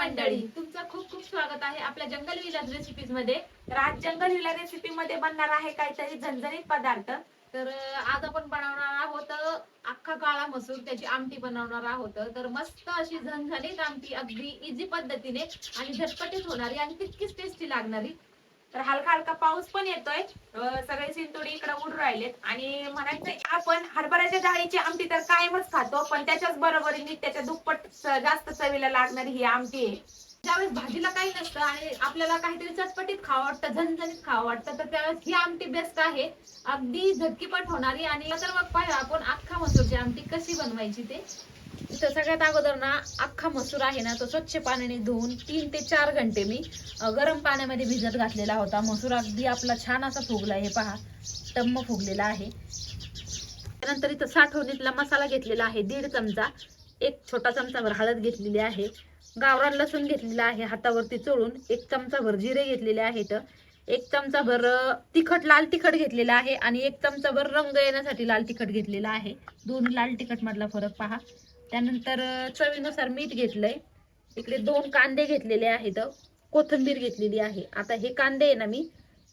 मंडळी तुमचं खूप खूप स्वागत आहे आपल्या जंगल विलास रेसिपीजमध्ये. तर आज जंगल विला रेसिपी मध्ये बनणार आहे काहीतरी झणझणीत पदार्थ. तर आज आपण बनवणार आहोत अख्खा काळा मसूर त्याची आमटी बनवणार आहोत. तर मस्त अशी झणझणीत आमटी अगदी इझी पद्धतीने आणि झटपटीत होणारी आणि तितकीच टेस्टी लागणारी तर हलका हलका पाऊस पण येतोय. सगळे सिंतोडी इकडे उडून राहिलेत. आणि म्हणायचं आपण हरभऱ्याच्या डाळीची आमटी तर कायमच खातो पण त्याच्याच बरोबरीने त्याच्या दुप्पट जास्त चवीला लागणारी ही आमटी आहे. ज्यावेळेस भाजीला काही नसतं आणि आपल्याला काहीतरी चटपटीत खावं वाटतं झणझणीत खावं वाटतं तर त्यावेळेस ही आमटी बेस्ट आहे. अगदी झटकीपट होणारी आणि तर मग पाहिजे आपण अख्खा मसूरची आमटी कशी बनवायची ते तर सगळ्यात अगोदर ना अख्खा मसूर आहे ना तो स्वच्छ पाण्याने धुवून तीन ते चार घंटे मी गरम पाण्यामध्ये भिजत घातलेला होता. मसूर अगदी आपला छान असा फुगला हे पहा. टम्म फुगलेला आहे. त्यानंतर इथं साठवणीतला मसाला घेतलेला आहे दीड चमचा. एक छोटा चमचाभर हळद घेतलेली आहे. गावरान लसूण घेतलेला आहे हातावरती चोळून. एक चमचाभर जिरे घेतलेले आहेत. एक चमचाभर तिखट लाल तिखट घेतलेला आहे आणि एक चमचाभर रंग येण्यासाठी लाल तिखट घेतलेला आहे. दोन लाल तिखट मधला फरक पहा. त्यानंतर चवीनुसार मीठ घेतलंय. इकडे दोन कांदे घेतलेले आहेत. कोथिंबीर घेतलेली आहे. आता हे कांदे आहे ना मी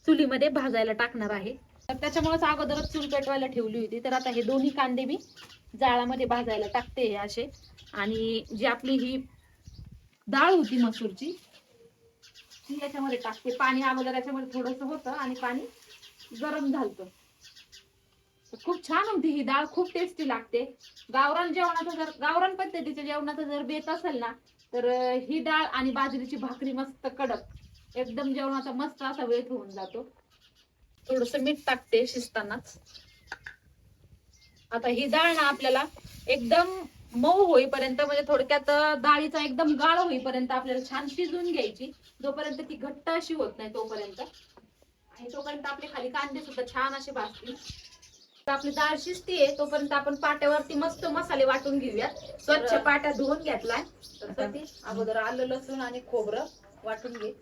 चुलीमध्ये भाजायला टाकणार आहे. तर त्याच्यामुळेच अगोदरच चूल पेटवायला ठेवली होती. तर आता हे दोन्ही कांदे मी जाळामध्ये भाजायला टाकते हे असे. आणि जी आपली ही डाळ होती मसूरची ती याच्यामध्ये टाकते. पाणी अगोदर याच्यामध्ये थोडस होतं आणि पाणी गरम झालतं. खूप छान होती ही डाळ खूप टेस्टी लागते. गावरान जेवणाचं जर गावरान पद्धतीच्या जेवणाचं जर बेत असेल ना तर ही डाळ आणि बाजरीची भाकरी मस्त कडक. एकदम जेवणाचा मस्त असा वेळ होऊन जातो. थोडस मीठ टाकते शिजतानाच. आता ही डाळ ना आपल्याला एकदम मऊ होईपर्यंत म्हणजे थोडक्यात डाळीचा एकदम गाळ होईपर्यंत आपल्याला छान शिजून घ्यायची. जोपर्यंत ती घट्ट अशी होत नाही तोपर्यंत. आणि तोपर्यंत आपले खाली कांदे सुद्धा छान असे भाजतील आपली डाळ शिजतीये तोपर्यंत आपण पाट्यावरती मस्त मसाले वाटून घेऊयात. स्वच्छ पाटा धुवून घेतलाय. तर अगोदर आलं लसूण आणि खोबरं वाटून घे.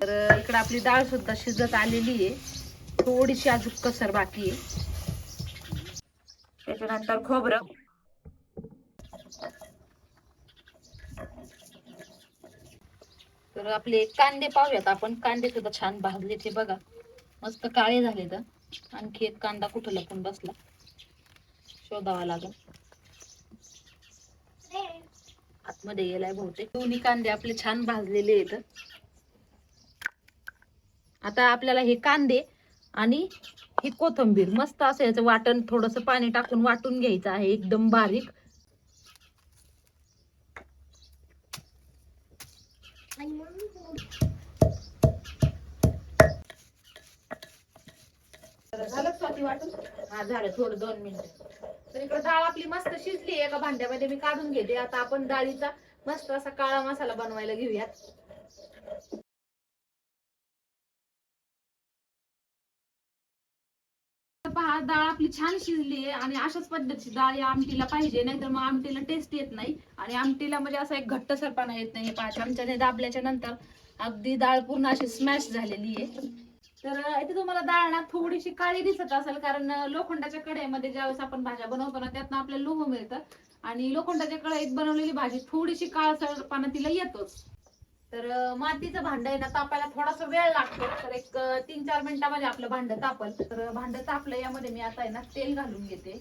तर इकडे आपली डाळ सुद्धा शिजत आलेली आहे. थोडीशी अजून कसर बाकी आहे. त्याच्यानंतर खोबरं. तर आपले कांदे पाहूयात आपण. कांदे सुद्धा छान भाजले ते बघा. मस्त काळे झाले तर. आणखी एक कांदा कुठं लपून बसला. शोधावा लागेल. आतमध्ये गेलाय बहुतेक. दोन्ही कांदे आपले छान भाजलेले आहेत. आता आपल्याला हे कांदे आणि ही कोथंबीर मस्त असं याचं वाटण थोडस पाणी टाकून वाटून घ्यायचं आहे एकदम बारीक. झालं स्वाती वाटून? हा झालं थोडं दोन मिनिटं. तर इकडे डाळ आपली मस्त शिजली एका भांड्यामध्ये मी काढून घेते. आता आपण डाळीचा मस्त असा काळा मसाला बनवायला घेऊयात. पहा डाळ आपली छान शिजली आहे आणि अशाच पद्धतीची डाळ या आमटीला पाहिजे नाहीतर मग आमटीला टेस्ट येत नाही. आणि आमटीला म्हणजे असा एक घट्टसरपणा येत नाही. पहा चमच्याने दाबल्याच्या नंतर अगदी डाळ पूर्ण अशी स्मॅश झालेली आहे. तर इथे तुम्हाला डाळ ना थोडीशी काळी दिसत असेल कारण लोखंडाच्या कढईमध्ये ज्यावेळेस आपण भाज्या बनवतो ना त्यातनं आपल्याला लोह मिळतं. आणि लोखंडाच्या कढईत बनवलेली भाजी थोडीशी काळसरपणा तिला येतोच. तर मातीचं भांड आहे ना तापायला थोडासा वेळ लागतो. तर एक तीन चार मिनिटामध्ये आपलं भांड तापल. तर भांड तापलं यामध्ये मी आता आहे ना तेल घालून घेते.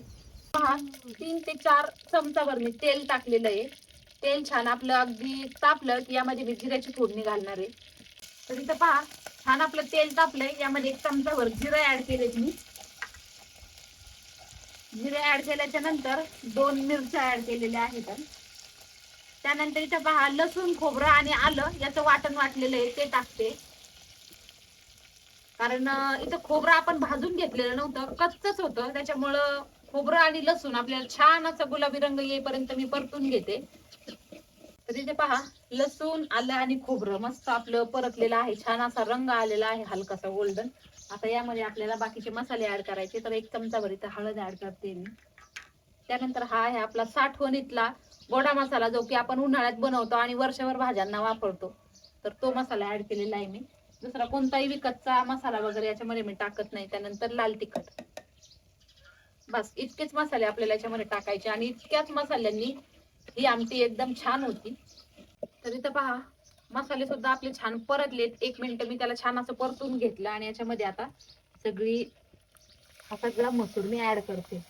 पहा तीन ते चार चमचावर मी तेल टाकलेलं आहे. तेल छान आपलं अगदी तापलं की यामध्ये मी जिऱ्याची फोडणी घालणार आहे. तर इथं पहा छान आपलं तेल तापलंय. यामध्ये एक चमचावर जिरा ऍड केलेत मी. जिरे ऍड केल्याच्यानंतर दोन मिरच्या ऍड केलेल्या आहेत. त्यानंतर इथं पहा लसूण खोबरं आणि आलं याचं वाटण वाटलेलं आहे ते टाकते. कारण इथं खोबरं आपण भाजून घेतलेलं नव्हतं कच्चच होतं. त्याच्यामुळं खोबरं आणि लसूण आपल्याला छान असं गुलाबी रंग येईपर्यंत मी परतून घेते. तर इथे पहा लसूण आलं आणि खोबरं मस्त आपलं परतलेलं आहे. छान असा रंग आलेला आहे हलकासा गोल्डन आता यामध्ये आपल्याला बाकीचे मसाले ऍड करायचे. तर एक चमचाभर इथं हळद ऍड करते मी. त्यानंतर हा आहे आपला साठवणीतला गोडा मसाला जो की आपण उन्हाळ्यात बनवतो आणि वर्षभर भाज्यांना वापरतो. तर तो मसाला ऍड केलेला आहे मी. दुसरा कोणताही विकतचा मसाला वगैरे याच्यामध्ये मी टाकत नाही. त्यानंतर लाल तिखट. बस इतकेच मसाले आपल्याला याच्यामध्ये टाकायचे आणि इतक्याच मसाल्यांनी ही आमटी एकदम छान होती. तर इथं पहा मसाले सुद्धा आपले छान परतलेत. एक मिनिट मी त्याला छान असं परतून घेतलं आणि याच्यामध्ये आता सगळी हा सगळा मसूर मी ऍड करते.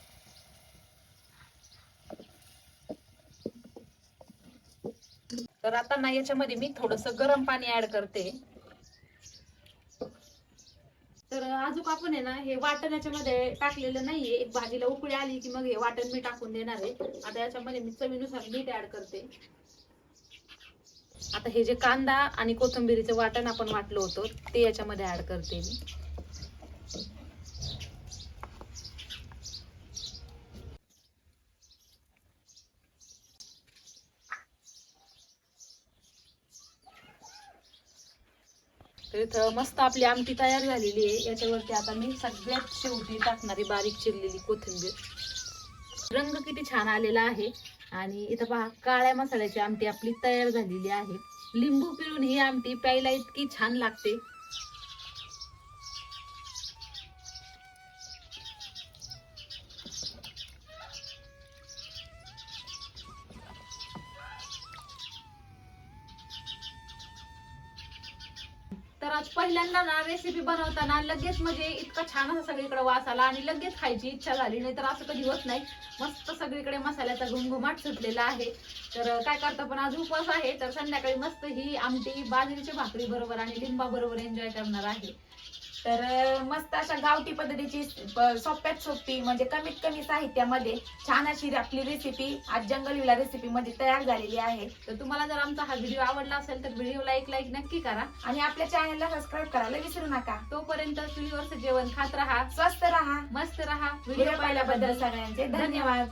तर आता ना याच्यामध्ये मी थोडस गरम पाणी ऍड करते. तर अजून आपण आहे ना हे वाटण याच्यामध्ये टाकलेलं नाहीये. एक भाजीला उकळी आली की मग हे वाटण मी टाकून देणार आहे. आता याच्यामध्ये मी चवीनुसार मीठ ऍड करते. आता हे जे कांदा आणि कोथिंबिरीचं वाटण आपण वाटलं होतं ते याच्यामध्ये ऍड करते मी. तर इथं मस्त आपली आमटी तयार झालेली आहे. याच्यावरती आता मी सगळ्यात शेवटी टाकणारी बारीक चिरलेली कोथिंबीर. रंग किती छान आलेला आहे. आणि इथं पहा काळ्या मसाल्याची आमटी आपली तयार झालेली आहे. लिंबू पिळून ही आमटी प्यायला इतकी छान लागते. तर आज पहिल्यांदा ना रेसिपी बनवताना लगेच म्हणजे इतका छान असा सगळीकडे वास आला आणि लगेच खायची इच्छा झाली. नाही तर असं कधी होत नाही. मस्त सगळीकडे मसाल्याचा घुमघुमाट सुटलेला आहे. तर काय करता पण आज उपवास आहे. तर संध्याकाळी मस्त ही आमटी बाजरीची भाकरी बरोबर आणि लिंबा बरोबर एन्जॉय करणार आहे. तर मस्त अशा गावठी पद्धतीची सोप्यात सोपी म्हणजे कमीत कमी साहित्यामध्ये छान अशी आपली रेसिपी आज जंगल विला रेसिपी मध्ये तयार झालेली आहे. तर तुम्हाला जर आमचा हा व्हिडिओ आवडला असेल तर व्हिडिओला एक लाईक नक्की करा. आणि आपल्या चॅनलला सबस्क्राईब करायला विसरू नका. तोपर्यंत चुलीवरचं जेवण खात राहा स्वस्त राहा. मस्त राहा. व्हिडिओ पाहिल्याबद्दल सगळ्यांचे धन्यवाद.